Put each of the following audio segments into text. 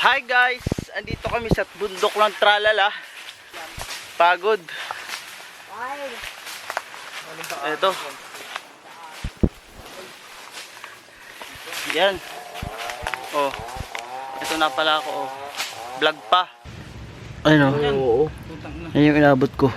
Hi guys! Andito kami sa bundok ng Tralala. Pagod. Ito. Yan. Oh. Ito na pala ako. Oh. Vlog pa. Ano? Oo. Yan yung inabot ko.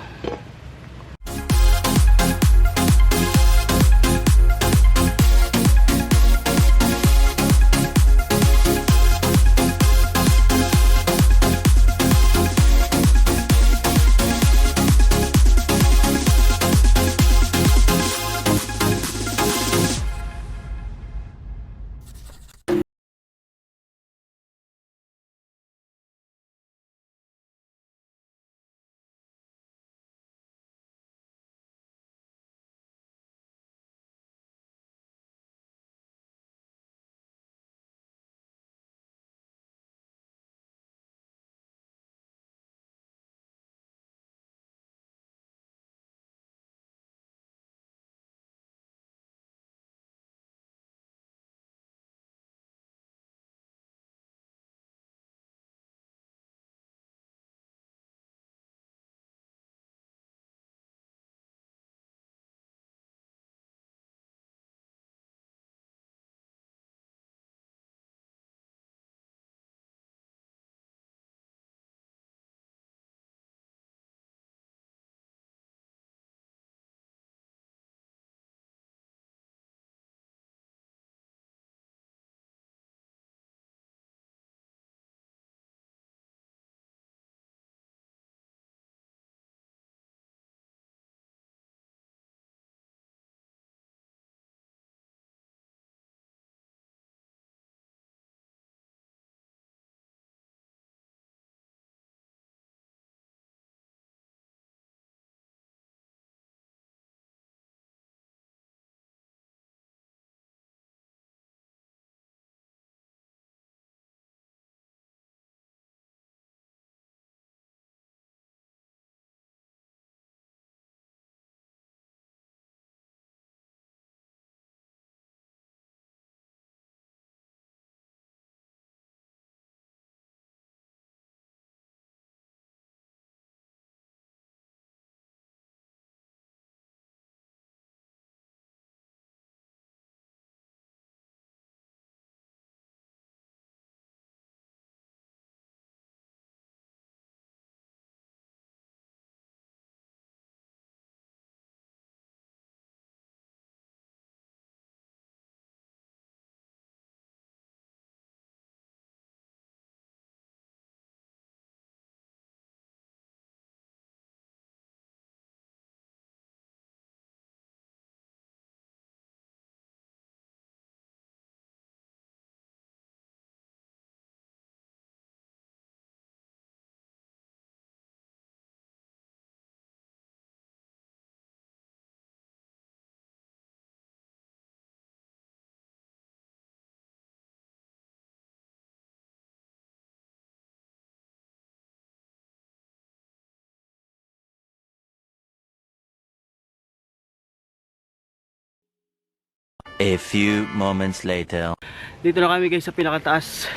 A few moments later. Dito na kami guys sa pinakataas.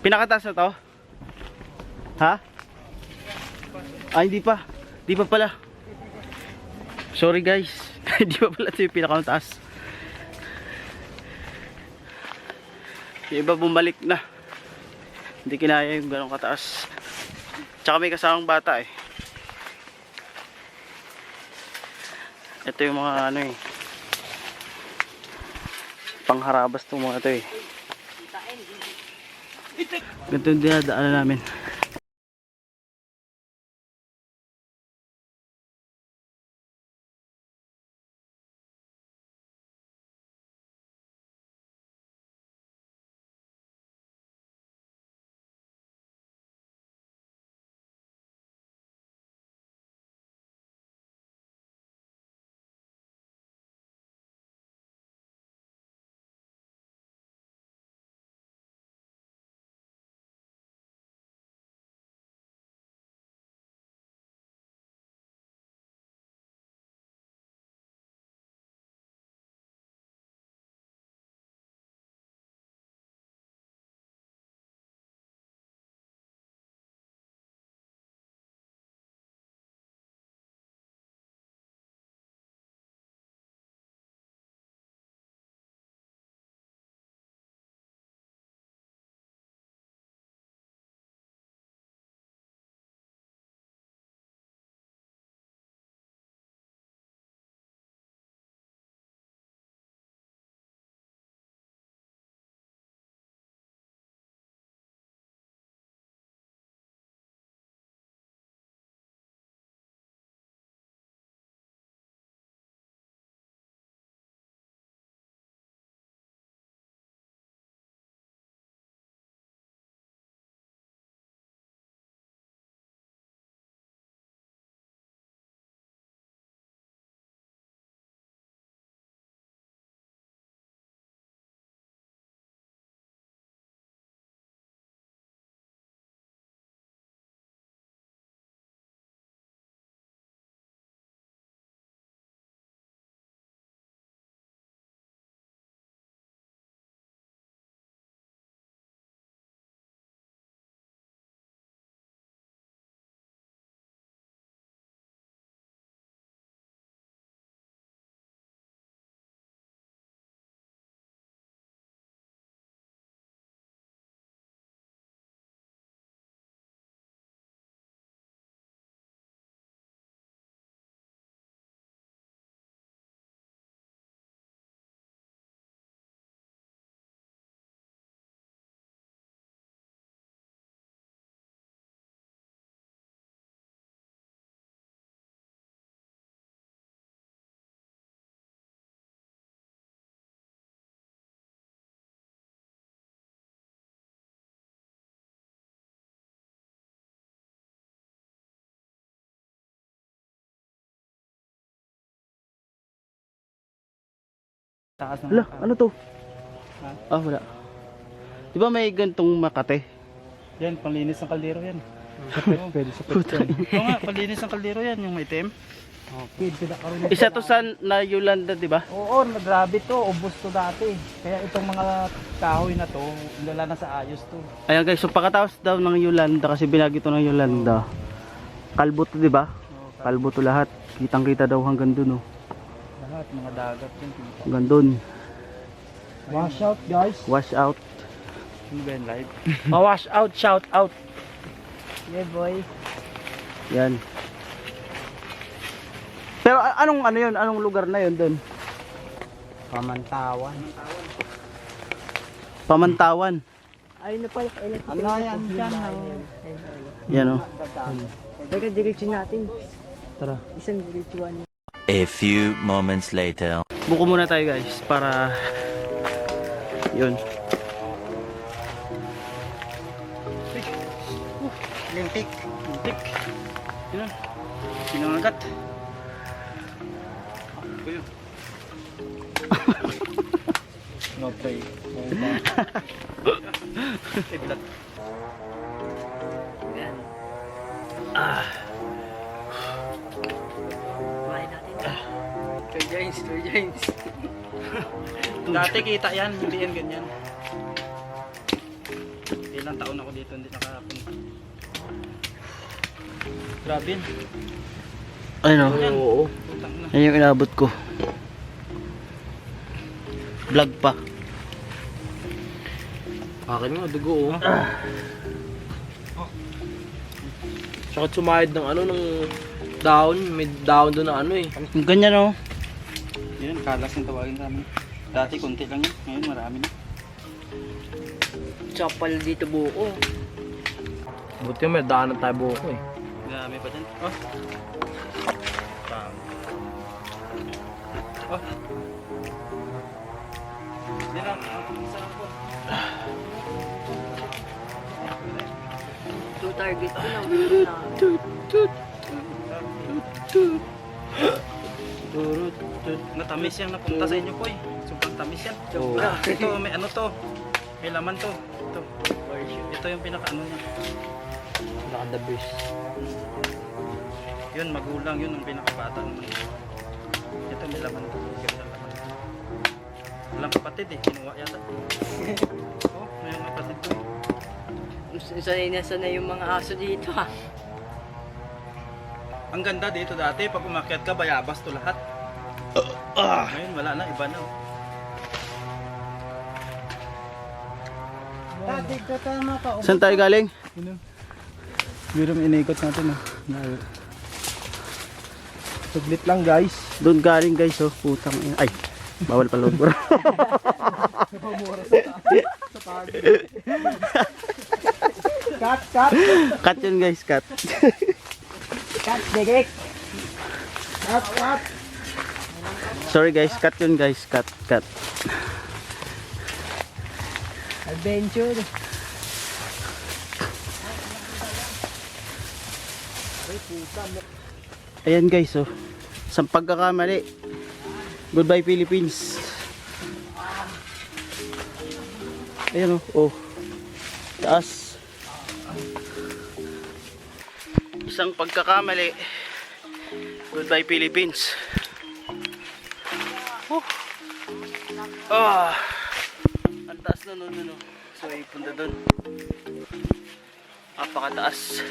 Pinakataas na to? Ha? Ah, hindi pa. Hindi pa pala. Sorry guys. Hindi pa pala ito yung pinakamataas. Yung iba bumalik na. Hindi kinaya yung ganong kataas. Tsaka may kasamang bata eh. Ito yung mga ano eh. Pangharabas tong mga ito eh. Ganito yung dinadaanan namin. Taas ng ano to? Ha? Ah, wala. Di ba may gantong makate? Yan, panlinis ng kaldero yan. Pwede sa pwede yan. Oo nga, panlinis ng kaldero yan, yung itim. Okay, pinakaroon Isa to sa na Yolanda, di ba? Oo, grabe to. Ubus to dati. Kaya itong mga kahoy na to, wala na sa ayos to. Ayan guys, so pagkatapos daw ng Yolanda kasi binagi to ng Yolanda. Kalbo to, di ba? Oo, Kalbo to lahat. Kitang-kita daw hanggang dun, oh. Lahat, mga dagat yun. Hanggang. Wash out, guys. Wash out. Yung ba yung live? oh, wash out, shout out. Yeah, boy. Yan. Pero anong ano yun? Anong lugar na yun dun? Pamantawan. Pamantawan. Ayun na pala, Ano yan dyan? Yan, oh. Teka, diretso natin. Tara. Isang diretsuan. A few moments later. Buko muna tayo guys para yun. Lintik. Lintik. Yun. Pinangagat. Ako yun. James, Kuya James. Dati kita yan, hindi yan ganyan. Ilang taon ako dito hindi nakapunta. Grabe yan. Oh. Yan. Oo. Yan yung inabot ko. Vlog pa. Akin nga, dugo oh. Tsaka sumayad ng ano, ng down. May down doon na ano eh. Ganyan oh. Yan, kalas yung tawagin sa amin. Dati konti lang yan, ngayon marami na. Pala dito buko. Buti may daanan tayo buko eh. Marami pa dyan. Oh. Bam. Oh. Hindi lang, po. Two target ko lang. Turut, turut. Natamis yan napunta sa inyo po eh. Sobrang tamis yan. Sobra. Ito, may ano to. May laman to. Ito. Ito yung pinaka ano niya. Naka the best. Yun, magulang yun ang pinakabata naman. Ito may laman to. Ganda laman. Walang kapatid eh. Kinuha yata. oh, may kapatid ko. Sanay na sanay yung mga aso dito ha. Ang ganda dito dati, pag umakyat ka, bayabas to lahat. Ngayon, wala na, iba na. Dati ka tama ka. Saan tayo galing? Biro inikot natin. Oh. Saglit lang guys. Doon galing guys oh. Putang ina. Ay. Bawal pala bro. Cut, cut. cut yun guys, cut. Cut, direct. Cut, cut. Sorry guys, cut yun guys, cut, cut. Adventure. Ayan guys oh. Sa pagkakamali. Goodbye Philippines. Ayan oh. Oh. Taas. Isang pagkakamali. Goodbye Philippines. Ah. Ang taas na nun dun oh. So ipunta dun. Napakataas.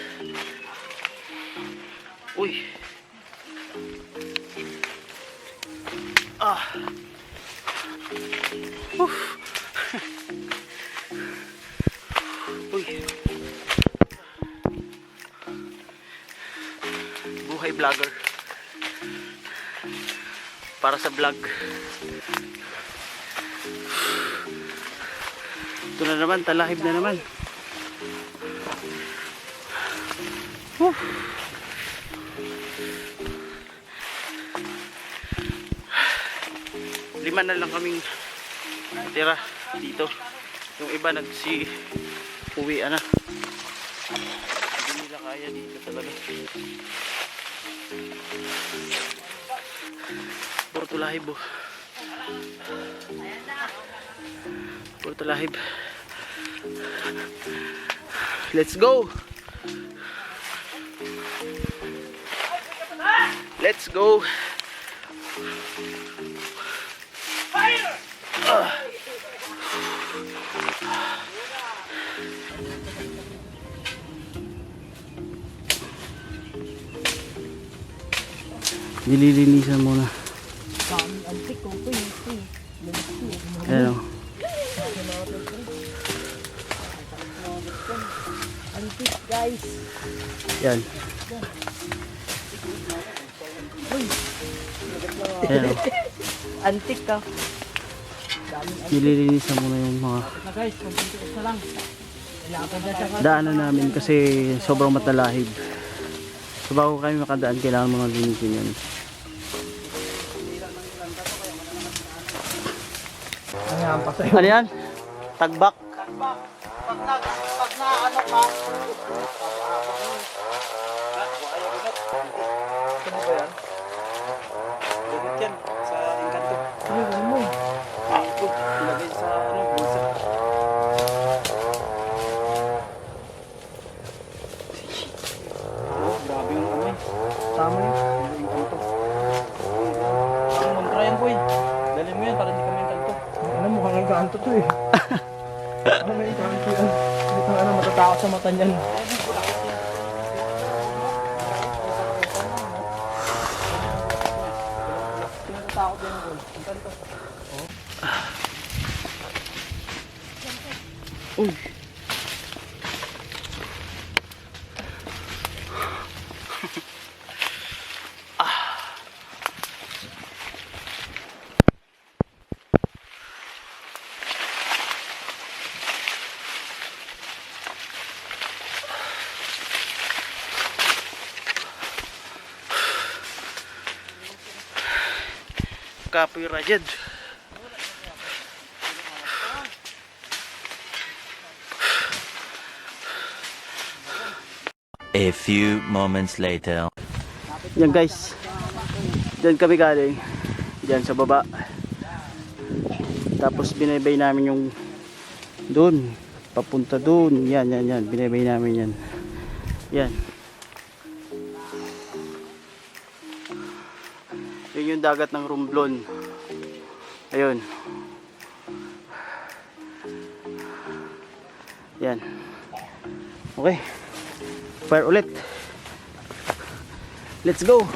Uy. Ah. Uf. Uy. Buhay vlogger. Para sa vlog. Na naman, talahib na naman. Uf. lima na lang kaming tira dito yung iba nagsi uwi na hindi nila kaya dito talaga puro tulahibo Puro talahib. Let's go! Let's go! Nililinisan muna. Guys, Yan. Ayan o. antik ka. Nililinisan muna yung mga daanan namin kasi sobrang matalahib. So bago kami makadaan, kailangan mga linisin yun. Ano yan? Tagbak? Lumot yan sa engkanto. Matatakot sa mata niyan. Kapoy rajad. A few moments later. Yan guys. Diyan kami galing. Diyan sa baba. Tapos binaybay namin yung doon. Papunta doon. Yan, yan, yan. Binaybay namin yan. Yan. Yung dagat ng Romblon. Ayun. Yan. Okay. Fire ulit. Let's go.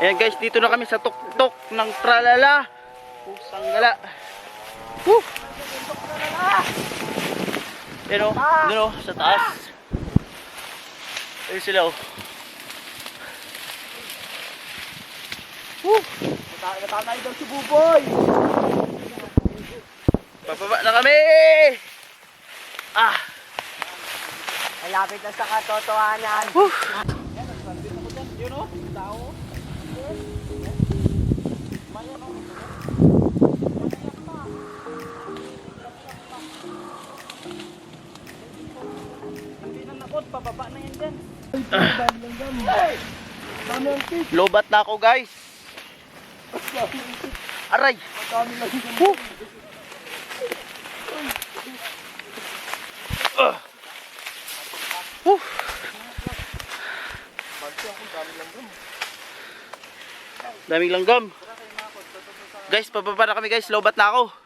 Ayan guys, dito na kami sa tuktok ng tralala. Pusang gala. Woo! Yan o, dun o, sa taas. Ayun sila o. Woo! Natatay daw si Buboy! Pababa na kami! Ah! Malapit na sa katotohanan. Lobat na ako guys. Aray. Woo. Ah. Woo. Daming langgam. Guys, pababa na kami guys. Lobat na ako.